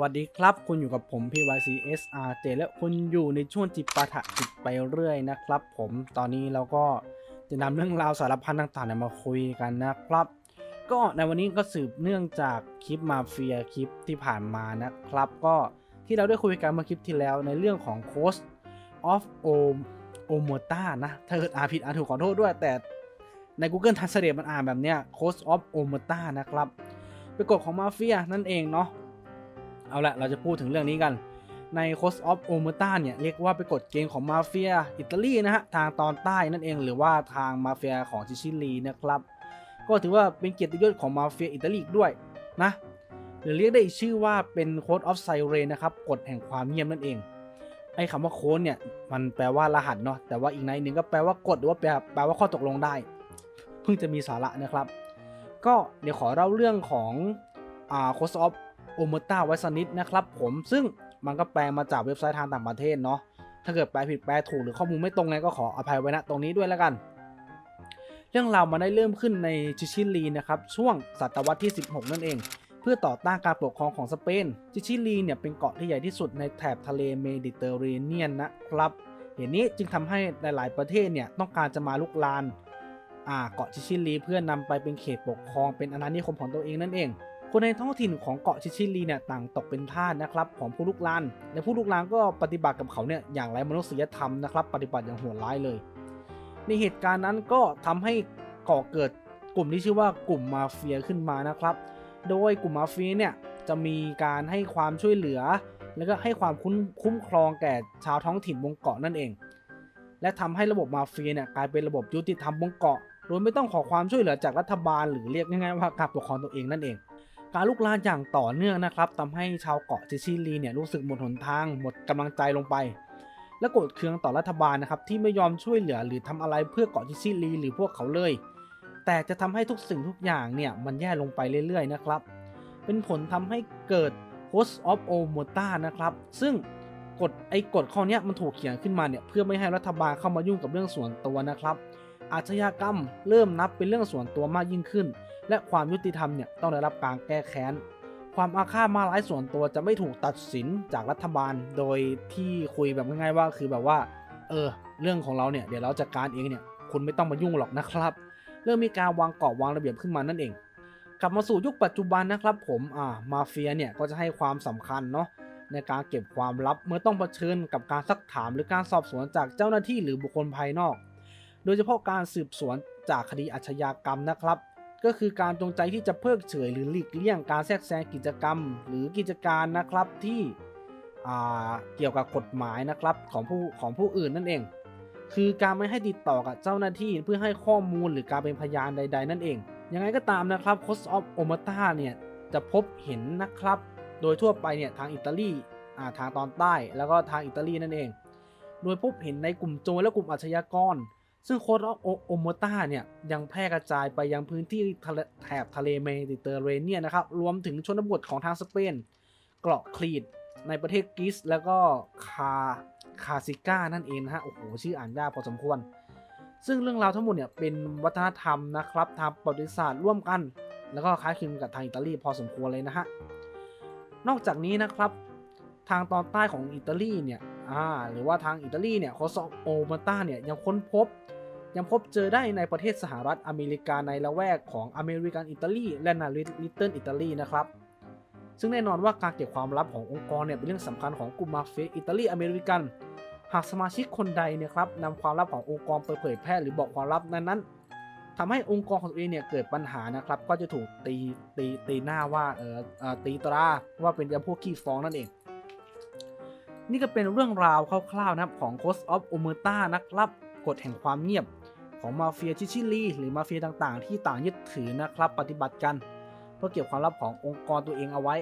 วัสดีครับ คุณอยู่กับผม PYCSRJ และคุณอยู่ในช่วงจิปาถะจิตไปเรื่อยนะครับ ผมตอนนี้เราก็จะนำเรื่องราวสารพันต่างๆมาคุยกันนะครับ ก็ในวันนี้ก็สืบเนื่องจากคลิปมาเฟียคลิปที่ผ่านมานะครับ ก็ที่เราได้คุยกันเมื่อคลิปที่แล้วในเรื่องของ Coast of O o m o t a นะถ้าเกิดอ่านผิดอ่านถูกขอโทษด้วย แต่ใน Google Translate มันอ่านแบบเนี้ย Coast of o m o t a นะครับเป็นกฎของมาเฟียนั่นเองเนาะ เอาละเราจะพูดถึงเรื่องนี้กัน ใน Coast of o m o t a เนี่ย เรียกว่าเป็นกฎเกณฑ์ของมาเฟียอิตาลีนะฮะ ทางตอนใต้นั่นเองหรือว่าทางมาเฟียของซิซิลีนะครับ ก็ถือว่าเป็นเกียรติยศของมาเฟียอิตาลีด้วยนะหรือเรียกได้อีกชื่อว่าเป็น Code of Siren นะครับกฎแห่งความเงียบนั่นเองไอ้คำว่าโค้ดเนี่ย มันแปลว่ารหัสเนาะแต่ว่าอีกในหนึ่งก็แปลว่ากฎหรือว่าแปลแปลว่าข้อตกลงได้ เพิ่งจะมีสาระนะครับ ก็เดี๋ยวขอเล่าเรื่องของอ่า Code of โอเมต้าไว้สันิดนะครับผมซึ่งมันก็แปลมาจากเว็บไซต์ทางต่างประเทศเนาะถ้าเกิดแปลผิดแปลถูกหรือข้อมูลไม่ตรงไงก็ขออภัยไว้ณตรงนี้ด้วยแล้วกัน เรื่องราวมันได้เริ่มขึ้นในจิชิลีนะครับช่วงศตวรรษที่ 16 นั่นเอง เพื่อต่อต้านการปกครองของสเปนจิชิลีเนี่ยเป็นเกาะที่ใหญ่ที่สุดในแถบทะเลเมดิเตอร์เรเนียนนะครับเหตุนี้จึงทำให้หลาย ๆ ประเทศเนี่ยต้องการจะมาลุกลานเกาะจิชิลีเพื่อนำไปเป็นเขตปกครองเป็นอาณานิคมของตัวเองนั่นเอง คนในท้องถิ่นของเกาะชิชิลีเนี่ยต่างตกเป็นทาสนะครับของผู้ลุกลานและผู้ลุกลานก็ปฏิบัติกับเขาเนี่ยอย่างไรมนุษยธรรมนะครับปฏิบัติอย่างโหดร้ายเลย ในเหตุการณ์นั้นก็ทำให้ก่อเกิดกลุ่มที่ชื่อว่ากลุ่มมาเฟียขึ้นมานะครับ โดยกลุ่มมาเฟียเนี่ยจะมีการให้ความช่วยเหลือ แล้วก็ให้ความคุ้มคุ้มครองแก่ชาวท้องถิ่นบนเกาะนั่นเอง และทำให้ระบบมาเฟียเนี่ยกลายเป็นระบบยุติธรรมบนเกาะโดยไม่ต้องขอความช่วยเหลือจากรัฐบาลหรือเรียกง่ายๆว่าการปกครองตัวเองนั่นเอง การลุกลานอย่างต่อเนื่องนะครับทำให้ชาวเกาะซิซิลีเนี่ยรู้สึกหมดหนทาง หมดกำลังใจลงไป และโกรธเคืองต่อรัฐบาลนะครับที่ไม่ยอมช่วยเหลือหรือทำอะไรเพื่อเกาะซิซิลีหรือพวกเขาเลย แต่จะทำให้ทุกสิ่งทุกอย่างเนี่ยมันแย่ลงไปเรื่อย ๆ นะครับ เป็นผลทำให้เกิด Host of o m o t a นะครับซึ่งกฎไอ้กฎข้อนี้มันถูกเขียนขึ้นมาเนี่ยเพื่อไม่ให้รัฐบาลเข้ามายุ่งกับเรื่องส่วนตัวนะครับ อาชญากรรมเริ่มนับเป็นเรื่องส่วนตัวมากยิ่งขึ้น และความยุติธรรมเนี่ยต้องได้รับการแก้แค้น ความอาฆาตมาร้ายส่วนตัวจะไม่ถูกตัดสินจากรัฐบาล โดยที่คุยแบบง่ายๆว่าคือแบบว่า เออ เรื่องของเราเนี่ยเดี๋ยวเราจัดการเองเนี่ยคุณไม่ต้องมายุ่งหรอกนะครับ เริ่มมีการวางกรอบวางระเบียบขึ้นมานั่นเอง กลับมาสู่ยุคปัจจุบันนะครับผมอ่ามาเฟียเนี่ยก็จะให้ความสำคัญเนาะในการเก็บความลับเมื่อต้องเผชิญกับการซักถามหรือการสอบสวนจากเจ้าหน้าที่หรือบุคคลภายนอก โดยเฉพาะการสืบสวนจากคดีอาชญากรรมนะครับ ก็คือการจงใจที่จะเพิกเฉยหรือหลีกเลี่ยงการแทรกแซงกิจกรรม หรือกิจการนะครับที่เกี่ยวกับกฎหมายนะครับของผู้ของผู้อื่นนั่นเอง คือการไม่ให้ติดต่อกับเจ้าหน้าที่เพื่อให้ข้อมูลหรือการเป็นพยานใด ๆ นั่นเอง ยังไงก็ตามนะครับ Cost of o m a t a เนี่ยจะพบเห็นนะครับ โดยทั่วไปเนี่ยทางอิตาลีาทางตอนใต้แล้วก็ทางอิตาลีนั่นเอง โดยพบเห็นในกลุ่มโจรและกลุ่มอาชญากร ซึ่งโคดอโอโมตาเนี่ยยังแพร่กระจายไปยังพื้นที่แถบทะเลเมดิเตอร์เรเนียนนะครับรวมถึงชนบทของทางสเปน เกาะครีตในประเทศกรีซแล้วก็คาคาซิก้านั่นเองนะฮะโอ้โหชื่ออ่านยากพอสมควร ซึ่งเรื่องราวทั้งหมดเนี่ยเป็นวัฒนธรรมนะครับทางประวัติศาสตร์ร่วมกัน แล้วก็คล้ายคลึงกับทางอิตาลีพอสมควรเลยนะฮะนอกจากนี้นะครับทางตอนใต้ของอิตาลีเนี่ยอ่าหรือว่าทางอิตาลีเนี่ยโคโซโอมาตาเนี่ยยังค้นพบ ยังพบเจอได้ในประเทศสหรัฐอเมริกาในละแวกของอเมริกันอิตาลีและนาลิตเติลอิตาลีนะครับซึ่งแน่นอนว่าการเก็บความลับขององค์กรเนี่ยเป็นเรื่องสำคัญของกลุ่มมาเฟียอิตาลีอเมริกัน หากสมาชิกคนใดเนี่ยครับนำความลับขององค์กรไปเผยแพร่หรือบอกความลับนั้นๆทำให้องค์กรของตัวเองเนี่ยเกิดปัญหานะครับ ก็จะถูกตีตีตีหน้าว่าเออตีตราว่าเป็นจำพวกขี้ฟ้องนั่นเอง นี่ก็เป็นเรื่องราวคร่าวๆนะครับของ Coast of o m e r t a นะครับกฎแห่งความเงียบ ของมาเฟียชิชิลีหรือมาเฟียต่างๆ ที่ต่างยึดถือนะครับปฏิบัติกัน เพื่อเก็บความลับขององค์กรตัวเองเอาไว้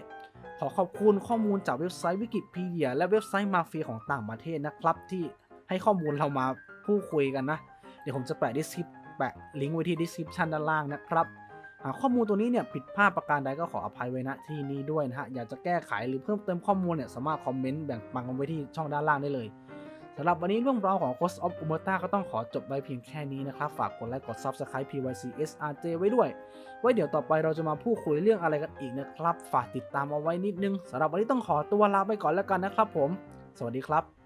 ขอขอบคุณข้อมูลจากเว็บไซต์วิกิพีเดีย และเว็บไซต์มาเฟียของต่างประเทศนะครับ ที่ให้ข้อมูลเรามาพูดคุยกันนะ เดี๋ยวผมจะแปะดิสคริปแปะลิงก์ไว้ที่ description ด้านล่างนะครับหากข้อมูลตัวนี้เนี่ยผิดพลาดประการใดก็ขออภัยไว้ณที่นี้ด้วยนะฮะ อยากจะแก้ไขหรือเพิ่มเติมข้อมูลเนี่ยสามารถคอมเมนต์แบ่งปันกันไว้ที่ช่องด้านล่างได้เลย สำหรับวันนี้เรื่องราวของ Ghost of u m e r t a ก็ต้องขอจบไว้เพียงแค่นี้นะครับ ฝากกดไลค์กด Subscribe PYC SRJ ไว้ด้วย ไว้เดี๋ยวต่อไปเราจะมาพูดคุยเรื่องอะไรกันอีกนะครับ ฝากติดตามเอาไว้นิดนึงสำหรับวันนี้ต้องขอตัวลาไปก่อนแล้วกันนะครับผม สวัสดีครับ